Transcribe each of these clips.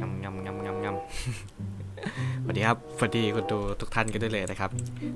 งำงำงำงำงำสวัสดีครับสวัสดีคนดูทุกท่านกันด้วยเลยนะครับ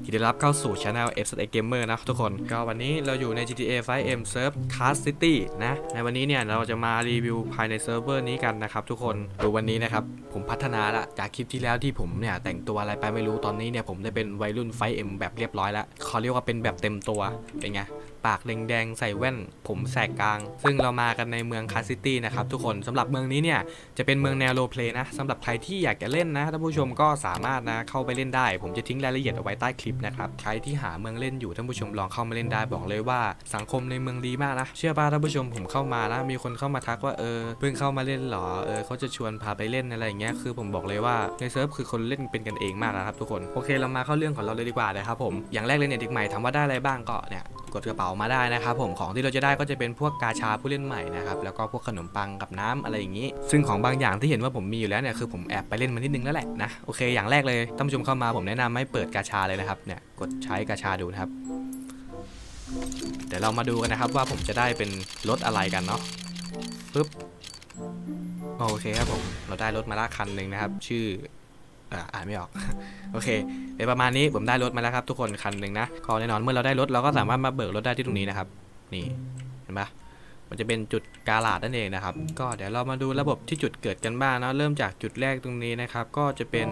ยินดีรับเข้าสู่ช anel f s a Gamer นะทุกคน ก็วันนี้เราอยู่ใน GTA 5M Surf Cast City นะ ในวันนี้เนี่ยเราจะมารีวิวภายในเซิร์ฟเวอร์นี้กันนะครับทุกคนดูวันนี้นะครับ ผมพัฒนาละจากคลิปที่แล้วที่ผมเนี่ยแต่งตัวอะไรไปไม่รู้ตอนนี้เนี่ยผมได้เป็นวัยรุ่นไฟเอ็มแบบเรียบร้อยแล้วเขาเรียกว่าเป็นแบบเต็มตัวเป็นไงปากแดงๆใส่แว่น ผมแสกกลาง ซึ่งเรามากันในเมืองคาซิตี้นะครับทุกคนสำหรับเมืองนี้เนี่ยจะเป็นเมืองแนวโรลเพลย์นะสำหรับใครที่อยากจะเล่นนะท่านผู้ชมก็สามารถนะเข้าไปเล่นได้ ผมจะทิ้งรายละเอียดเอาไว้ใต้คลิปนะครับใครที่หาเมืองเล่นอยู่ท่านผู้ชมลองเข้ามาเล่นได้บอกเลยว่าสังคมในเมืองดีมากนะเชื่อป่ะท่านผู้ชมผมเข้ามานะมีคนเข้ามาทักว่าเออเพิ่งเข้ามาเล่นหรอเออเขาจะชวนพาไปเล่นอะไรอย่างเงี้ยคือผมบอกเลยว่าในเซิร์ฟคือคนเล่นเป็นกันเองมากนะครับทุกคนโอเคเรามาเข้าเรื่องของเราเลยดีกว่านะครับผมอย่างแรกเลยเนี่ยเด็กใหม่ถามว่าได้อะไรบ้างก็เนี่ย กดกระเป๋ามาได้นะครับผมของที่เราจะได้ก็จะเป็นพวกกาชาผู้เล่นใหม่นะครับแล้วก็พวกขนมปังกับน้ำอะไรอย่างนี้ ซึ่งของบางอย่างที่เห็นว่าผมมีอยู่แล้วเนี่ยคือผมแอบไปเล่นมานิดนึงแล้วแหละนะโอเคอย่างแรกเลยท่านผู้ชมเข้ามาผมแนะนำให้เปิดกาชาเลยนะครับเนี่ยกดใช้กาชาดูนะครับเดี๋ยวเรามาดูกันนะครับว่าผมจะได้เป็นรถอะไรกันเนาะปึ๊บโอเคครับผมเราได้รถมาละคันหนึ่งนะครับ ชื่อ อ่าอ่านไม่ออก โอเคในประมาณนี้ผมได้รถมาแล้วครับทุกคนคันหนึ่งนะก็แน่นอนเมื่อเราได้รถเราก็สามารถมาเบิกรถได้ที่ตรงนี้นะครับ นี่เห็นปะ มันจะเป็นจุดกาลาดนั่นเองนะครับ ก็เดี๋ยวเรามาดูระบบที่จุดเกิดกันบ้างนะเริ่มจากจุดแรกตรงนี้นะครับ ก็จะเป็น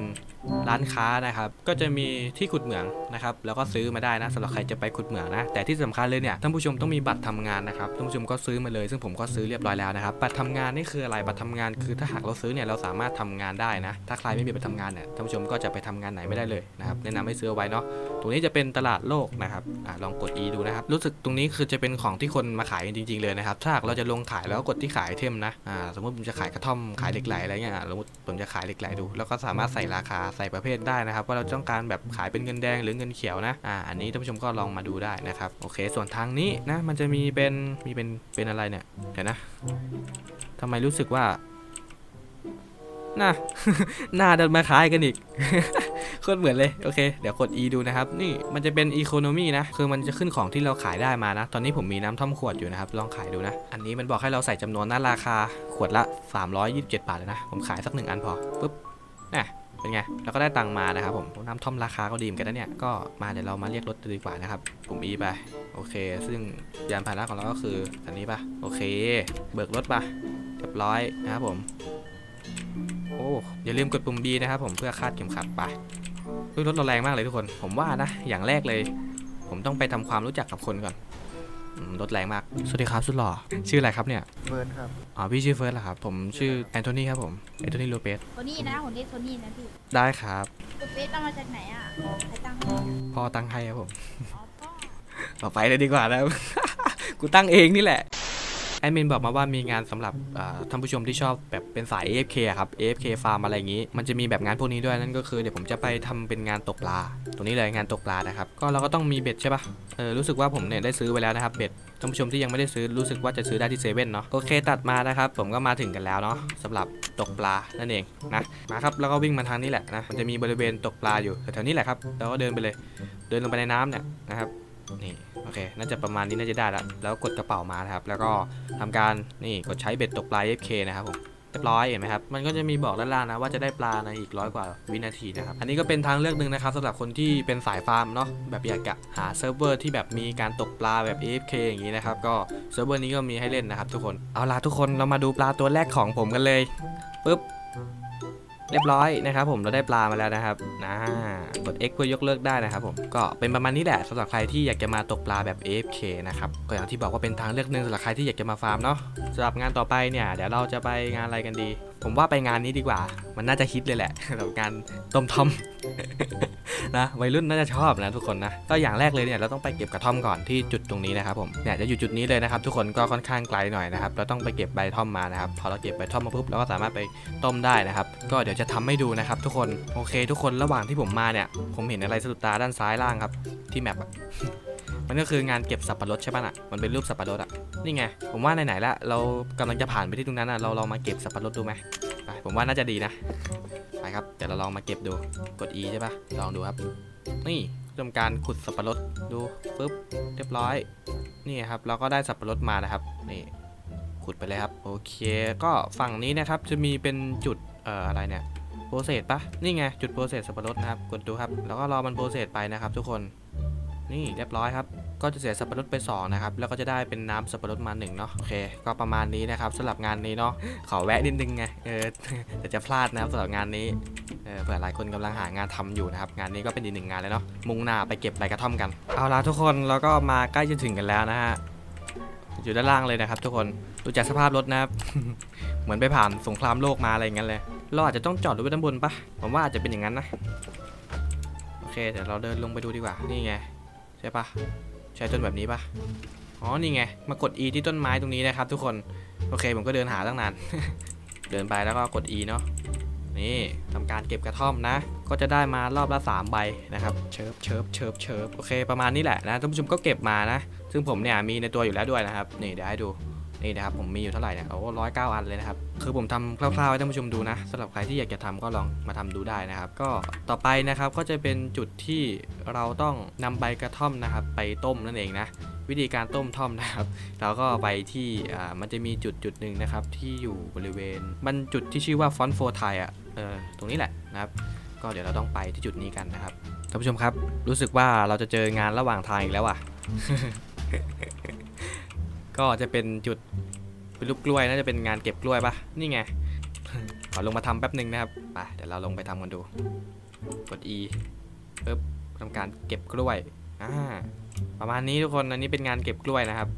ร้านค้านะครับ ก็จะมีที่ขุดเหมืองนะครับ แล้วก็ซื้อมาได้นะสำหรับใครจะไปขุดเหมืองนะ แต่ที่สำคัญเลยเนี่ยท่านผู้ชมต้องมีบัตรทำงานนะครับท่านผู้ชมก็ซื้อมาเลย ซึ่งผมก็ซื้อเรียบร้อยแล้วนะครับ บัตรทำงานนี่คืออะไรบัตรทำงานคือถ้าหากเราซื้อเนี่ยเราสามารถทำงานได้นะ ถ้าใครไม่มีบัตรทำงานเนี่ยท่านผู้ชมก็จะไปทำงานไหนไม่ได้เลยนะครับแนะนำให้ซื้อไว้เนาะ รงนี้จะเป็นตลาดโลกนะครับอะลองกด E ดูนะครับ รู้สึกตรงนี้คือจะเป็นของที่คนมาขายจริง ๆ เลยนะครับ ถ้าเราจะลงขายแล้วกดที่ขายเทมนะอ่าสมมติผมจะขายกระท่อมขายเหล็กไหลอะไรเงี้ยสมมติผมจะขายเหล็กไหลดู แล้วก็สามารถใส่ราคาใส่ประเภทได้นะครับ ว่าเราต้องการแบบขายเป็นเงินแดงหรือเงินเขียวนะอ่าอันนี้ท่านผู้ชมก็ลองมาดูได้นะครับโอเค ส่วนทางนี้นะมันจะมีเป็นมีเป็นเป็นอะไรเนี่ยเดี๋ยวนะทำไมรู้สึกว่า น่าหน้าเดินมาคล้ายกันอีกโคตรเหมือนเลยโอเค เดี๋ยวกด E ดูนะครับ นี่มันจะเป็น Economy นะ คือมันจะขึ้นของที่เราขายได้มานะ ตอนนี้ผมมีน้ำท่อมขวดอยู่นะครับ ลองขายดูนะ อันนี้มันบอกให้เราใส่จำนวนนะราคาขวดละ 327 บาทเลยนะ ผมขายสักหนึ่งอันพอปุ๊บน่ะเป็นไงแล้วก็ได้ตังมานะครับผมน้ำท่อมราคาก็ดีเหมือนกันนะเนี่ย ก็มาเดี๋ยวเรามาเรียกรถดีกว่านะครับปุ่ม E ไป โอเค ซึ่งยานพาหนะของเราก็คืออันนี้ปะโอเค เบิกรถปะเรียบร้อยนะครับผม อ้อย่าลืมกดปุ่ม B นะครับผมเพื่อคาดเข็มขัดไปเฮ้ยรถเราแรงมากเลยทุกคน ผมว่านะ อย่างแรกเลย ผมต้องไปทำความรู้จักกับคนก่อนอืมรถแรงมาก สวัสดีครับสุดหล่อ ชื่ออะไรครับเนี่ยเบิร์ดครับ อ๋อ พี่ชื่อเฟิร์สเหรอครับ ผมชื่อแอนโทนีครับผม แอนโทนีโลเปสโทนี่นะผมเรียกโทนี่นะพี่ ได้ครับคุณเป๊ะเอามาจากไหนอะใครตั้งให้พ่อตั้งให้ครับผมอ๋อพ่อต่อไปเลยดีกว่านะกูตั้งเองนี่แหละแอ ดมินบอกมาว่ามีงานสำหรับท่านผู้ชมที่ชอบแบบเป็นสาย AFK ครับ AFK ฟาร์มอะไรอย่างนี้ มันจะมีแบบงานพวกนี้ด้วยนั่นก็คือเดี๋ยวผมจะไปทำเป็นงานตกปลาตรงนี้เลยงานตกปลานะครับก็เราก็ต้องมีเบ็ดใช่ปะเออรู้สึกว่าผมเนี่ยได้ซื้อไว้แล้วนะครับเบ็ดท่านผู้ชมที่ยังไม่ได้ซื้อรู้สึกว่าจะซื้อได้ที่เซเว่นเนาะโอเคตัดมานะครับผมก็มาถึงกันแล้วเนาะสำหรับตกปลานั่นเองนะมาครับแล้วก็วิ่งมาทางนี้แหละนะมันจะมีบริเวณตกปลาอยู่แถวๆนี้แหละครับแล้วก็เดินไปเลย เดินลงไปในน้ำเนี่ยนะครับนี่ โอเค น่าจะประมาณนี้น่าจะได้แล้ว แล้วกดกระเป๋ามานะครับ แล้วก็ทำการนี่กดใช้เบ็ดตกปลา FK นะครับผมเรียบร้อยเห็นไหมครับ มันก็จะมีบอกด้านล่างนะว่าจะได้ปลาในอีกร้อยกว่าวินาทีนะครับ อันนี้ก็เป็นทางเลือกหนึ่งนะครับสำหรับคนที่เป็นสายฟาร์มเนาะแบบอยากจะหาเซิร์ฟเวอร์ที่แบบมีการตกปลาแบบ AFK อย่างนี้นะครับ ก็เซิร์ฟเวอร์นี้ก็มีให้เล่นนะครับทุกคน เอาล่ะทุกคนเรามาดูปลาตัวแรกของผมกันเลยปึ๊บ เรียบร้อยนะครับผมเราได้ปลามาแล้วนะครับนะกด X เพื่อยกเลิกได้นะครับผมก็เป็นประมาณนี้แหละสำหรับใครที่อยากจะมาตกปลาแบบ AFK นะครับก็อย่างที่บอกว่าเป็นทางเลือกหนึ่งสำหรับใครที่อยากจะมาฟาร์มเนาะสำหรับงานต่อไปเนี่ยเดี๋ยวเราจะไปงานอะไรกันดี ผมว่าไปงานนี้ดีกว่า มันน่าจะฮิตเลยแหละสำหรับงานต้มทอมนะวัยรุ่นน่าจะชอบนะทุกคนนะก็อย่างแรกเลยเนี่ยเราต้องไปเก็บกระท่อมก่อนที่จุดตรงนี้นะครับผมเนี่ยจะอยู่จุดนี้เลยนะครับ ทุกคนก็ค่อนข้างไกลหน่อยนะครับเราต้องไปเก็บใบท่อมมานะครับพอเราเก็บใบท่อมมาปุ๊บเราก็สามารถไปต้มได้นะครับ ก็เดี๋ยวจะทำให้ดูนะครับ ทุกคนโอเค ทุกคนระหว่างที่ผมมาเนี่ย ผมเห็นอะไรสะดุดตาด้านซ้ายล่างครับ ที่แมป มันก็คืองานเก็บสับปะรดใช่ปะน่ะมันเป็นรูปสับปะรดอะนี่ไงผมว่าไหนๆละเรากำลังจะผ่านไปที่ตรงนั้นอะเราลองมาเก็บสับปะรดดูไหมไปผมว่าน่าจะดีนะไปครับเดี๋ยวเราลองมาเก็บดูกด E ใช่ป่ะลองดูครับ นี่ทำการขุดสับปะรดดูปุ๊บเรียบร้อย นี่ครับเราก็ได้สับปะรดมานะครับนี่ขุดไปเลยครับโอเค ก็ฝั่งนี้นะครับจะมีเป็นจุดเอ่ออะไรเนี่ยโปรเซสปะนี่ไงจุดโปรเซสสับปะรดนะครับกดดูครับแล้วก็รอมันโปรเซสไปนะครับทุกคน นี่เรียบร้อยครับก็จะเสียสับปะรดไป2นะครับแล้วก็จะได้เป็นน้ำสับปะรดมา1เนาะโอเค ก็ประมาณนี้นะครับสำหรับงานนี้เนาะขอแวะนิดนึงไงเออเดี๋ยวจะพลาดนะครับสำหรับงานนี้เออเผื่อหลายคนกำลังหางานทำอยู่นะครับงานนี้ก็เป็นอีกหนึ่งงานเลยเนาะมุ่งหน้าไปเก็บใบกระท่อมกันเอาล่ะทุกคนเราก็มาใกล้จะถึงกันแล้วนะฮะอยู่ด้านล่างเลยนะครับ ทุกคนดูจากสภาพรถนะครับเหมือนไปผ่านสงครามโลกมาอะไรอย่างนั้นเลยเราอาจจะต้องจอดรถไว้ด้านบนปะผมว่าอาจจะเป็นอย่างนั้นนะโอเคเดี๋ยวเราเดินลงไปดูดีกว่านี่ไง ใช่ปะใช้ต้นแบบนี้ปะอ๋อนี่ไง มากด E ที่ต้นไม้ตรงนี้นะครับ ทุกคนโอเคผมก็เดินหาตั้งนาน เดินไปแล้วก็กด E เนาะนี่ทำการเก็บกระท่อมนะ ก็จะได้มารอบละ 3 ใบนะครับเชิบเชิบเชิบเชิบโอเค ประมาณนี้แหละนะท่านผู้ชมก็เก็บมานะ ซึ่งผมเนี่ยมีในตัวอยู่แล้วด้วยนะครับ นี่เดี๋ยวให้ดู นี่นะครับผมมีอยู่เท่าไหร่เนี่ยโอ้ร้อยเก้าอันเลยนะครับคือผมทำคร่าวๆให้ท่านผู้ชมดูนะสำหรับใครที่อยากจะทำก็ลองมาทำดูได้นะครับ ก็ต่อไปนะครับก็จะเป็นจุดที่เราต้องนำใบกระท่อมนะครับ ไปต้มนั่นเองนะวิธีการต้มท่อมนะครับเราก็ไปที่อ่ามันจะมีจุดจุดหนึ่งนะครับที่อยู่บริเวณ มันจุดที่ชื่อว่าฟอนโฟไทอะเออตรงนี้แหละนะครับ ก็เดี๋ยวเราต้องไปที่จุดนี้กันนะครับท่านผู้ชมครับ รู้สึกว่าเราจะเจองานระหว่างทางอีกแล้วอะ ก็จะเป็นจุดเป็นลูกกล้วยน่าจะเป็นงานเก็บกล้วยปะนี่ไง ขอลงมาทำแป๊บหนึ่งนะครับไปเดี๋ยวเราลงไปทำกันดู กด E ปึ๊บทำการเก็บกล้วยอ่าประมาณนี้ทุกคนอันนี้เป็นงานเก็บกล้วยนะครับ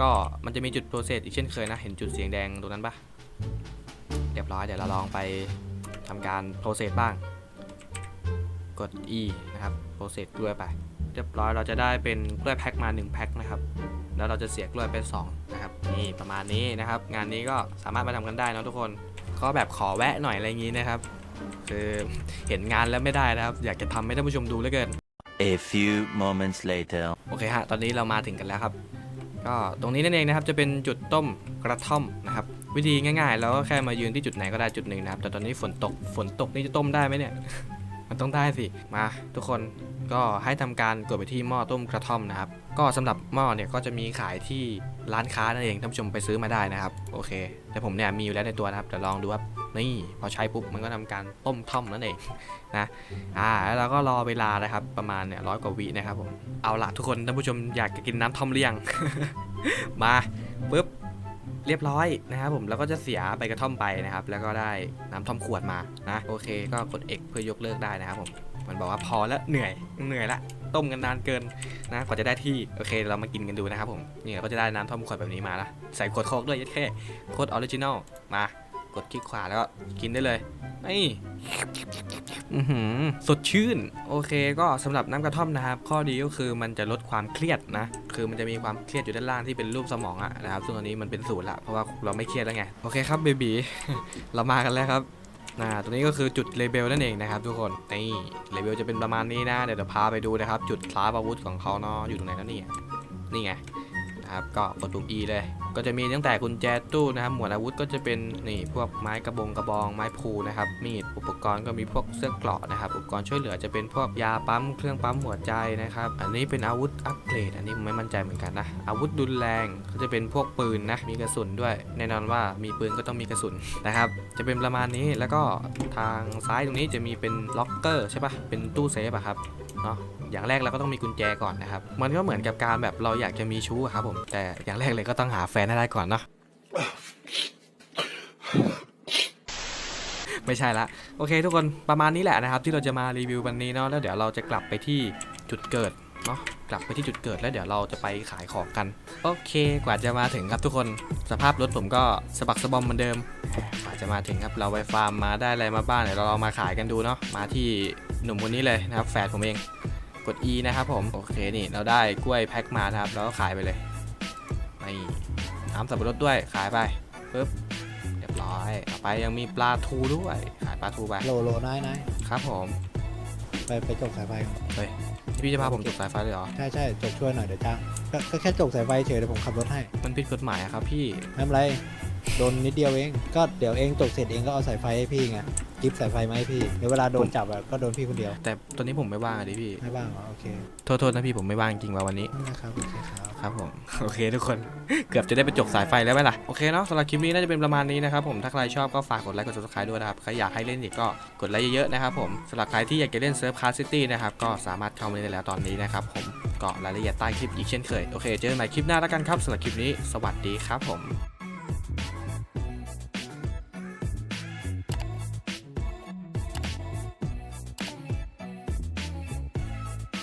ก็มันจะมีจุดโปรเซสอีกเช่นเคยนะ เห็นจุดเสียงแดงตรงนั้นปะเรียบร้อยเดี๋ยวเราลองไปทำการโปรเซสบ้าง กด E นะครับโปรเซสกล้วยไป เรียบร้อยเราจะได้เป็นกล้วยแพ็คมา1แพ็คนะครับ แล้วเราจะเสียกล้วยเป็น2นะครับนี่ประมาณนี้นะครับ งานนี้ก็สามารถมาทำกันได้นะทุกคนก็แบบขอแวะหน่อยอะไรอย่างนี้นะครับ คือเห็นงานแล้วไม่ได้นะครับ อยากจะทำให้ท่านผู้ชมดูเหลือเกิน A few moments later. โอเคฮะ ตอนนี้เรามาถึงกันแล้วครับ ก็ตรงนี้นั่นเองนะครับ จะเป็นจุดต้มกระท่อมนะครับ วิธีง่ายๆเราก็แค่มายืนที่จุดไหนก็ได้จุดหนึ่งนะครับ แต่ตอนนี้ฝนตก ฝนตกนี่จะต้มได้ไหมเนี่ย มันต้องได้สิ มาทุกคน ก็ให้ทำการกดไปที่หม้อต้มกระท่อมนะครับ ก็สำหรับหม้อเนี่ยก็จะมีขายที่ร้านค้านั่นเองท่านผู้ชมไปซื้อมาได้นะครับ โอเค แต่ผมเนี่ยมีอยู่แล้วในตัวนะครับเดี๋ยวลองดูครับนี่พอใช้ปุ๊บมันก็ทำการต้มท่อมนั่นเองนะอ่าแล้วเราก็รอเวลานะครับประมาณเนี่ยร้อยกว่าวินะครับผมเอาละทุกคนท่านผู้ชมอยากกินน้ำท่อมหรือยังมาปุ๊บเรียบร้อยนะครับผมแล้วก็จะเสียใบกระท่อมไปนะครับ แล้วก็ได้น้ำท่อมขวดมานะโอเค ก็กด X เพื่อยกเลิกได้นะครับผม มันบอกว่าพอแล้วเหนื่อยเหนื่อยละต้มกันนานเกินนะกว่าจะได้ที่โอเคเรามากินกันดูนะครับผมนี่เราก็จะได้น้ำท่อมขวดแบบนี้มาละใส่ขวดโคกด้วยยัดแค่โคตรออริจินอลมากดคลิกขวาแล้วก็กินได้เลยนี่อือหือสดชื่น โอเคก็สำหรับน้ำกระท่อมนะครับ ข้อดีก็คือมันจะลดความเครียดนะ คือมันจะมีความเครียดอยู่ด้านล่างที่เป็นรูปสมองอะนะครับ ซึ่งอันนี้มันเป็นศูนย์ละเพราะว่าเราไม่เครียดแล้วไง โอเคครับเบบีเรามากันแล้วครับ นะตรงนี้ก็คือจุดเลเบลนั่นเองนะครับทุกคนนี่เลเบลจะเป็นประมาณนี้นะเดี๋ยวเราพาไปดูนะครับ จุดคลาสอาวุธของเขาเนาะอยู่ตรงไหนแล้วนี่นี่ไงนะครับก็กดปุ่ม E เลยก็จะมีตั้งแต่กุญแจตู้นะครับ หมวดอาวุธก็จะเป็นนี่พวกไม้กระบงกระบองไม้พูนะครับ มีดอุปกรณ์ก็มีพวกเสื้อเกราะนะครับ อุปกรณ์ช่วยเหลือจะเป็นพวกยาปั๊มเครื่องปั๊มหัวใจนะครับ อันนี้เป็นอาวุธอัปเกรด อันนี้ผมไม่มั่นใจเหมือนกันนะ อาวุธดุนแรงก็จะเป็นพวกปืนนะ มีกระสุนด้วย แน่นอนว่ามีปืนก็ต้องมีกระสุนนะครับ จะเป็นประมาณนี้ แล้วก็ทางซ้ายตรงนี้จะมีเป็นล็อกเกอร์ใช่ปะเป็นตู้เซฟอะครับ เนาะอย่างแรกเราก็ต้องมีกุญแจก่อนนะครับ มันก็เหมือนกับการแบบเราอยากจะมีชู้ครับผม แต่อย่างแรกเลยก็ต้องหาแฟนให้ได้ก่อนเนาะไม่ใช่ละโอเค ทุกคนประมาณนี้แหละนะครับที่เราจะมารีวิววันนี้เนาะแล้วเดี๋ยวเราจะกลับไปที่จุดเกิดเนาะกลับไปที่จุดเกิดแล้วเดี๋ยวเราจะไปขายของกัน โอเคกว่าจะมาถึงครับทุกคนสภาพรถผมก็สะบักสะบอมเหมือนเดิมกว่าจะมาถึงครับเราไปฟาร์มมาได้อะไรมาบ้างเดี๋ยวเราลองมาขายกันดูเนาะมาที่หนุ่มคนนี้เลยนะครับแฟนผมเองกด E นะครับผมโอเคนี่เราได้กล้วยแพ็คมานะครับเราก็ขายไปเลยนี่ น้ำสับปะรดด้วยขายไปปึ๊บเรียบร้อยต่อไปยังมีปลาทูด้วย ขายปลาทูไปโลโลน้อยน้อยครับผมไปไปจกสายไฟก่อนพี่จะพาผมจุดสายไฟเลยเหรอใช่ใช่จกช่วยหน่อยเดี๋ยวจ้างก็ก็แค่จกสายไฟเฉยเดี๋ยวผมขับรถให้มันผิดกฎหมายอะครับพี่ไม่เป็นไรโดนนิดเดียวเอง ก็เดี๋ยวเองจกเสร็จเองก็เอาสายไฟให้พี่ไงกิฟสายไฟมาให้พี่เดี๋ยวเวลาโดนจับอะก็โดนพี่คนเดียว แต่ตอนนี้ผมไม่ว่างอะดิพี่ไม่บ้างเหรอโอเคโทษโทษนะพี่ผมไม่ว่างจริงว่าวันนี้นะครับโอเคครับ ครับผม โอเคทุกคน เกือบจะได้ไปจกสายไฟแล้วไหมล่ะ โอเคเนาะสำหรับคลิปนี้น่าจะเป็นประมาณนี้นะครับผม ถ้าใครชอบก็ฝากกดไลค์ กดซับสไคร b e ด้วยนะครับ ใครอยากให้เล่นอีกก็กดไลค์เยอะๆนะครับผมสำหรับใครที่อยากจะเล่นเซิร์ฟคาสซิตี้นะครับ ก็สามารถเข้ามาเล่นได้แล้วตอนนี้นะครับผมก็รายละเอียดใต้คลิปอีกเช่นเคย โอเค เจอกันใหม่คลิปหน้าแล้วกันครับสำหรับคลิปนี้ สวัสดีครับผม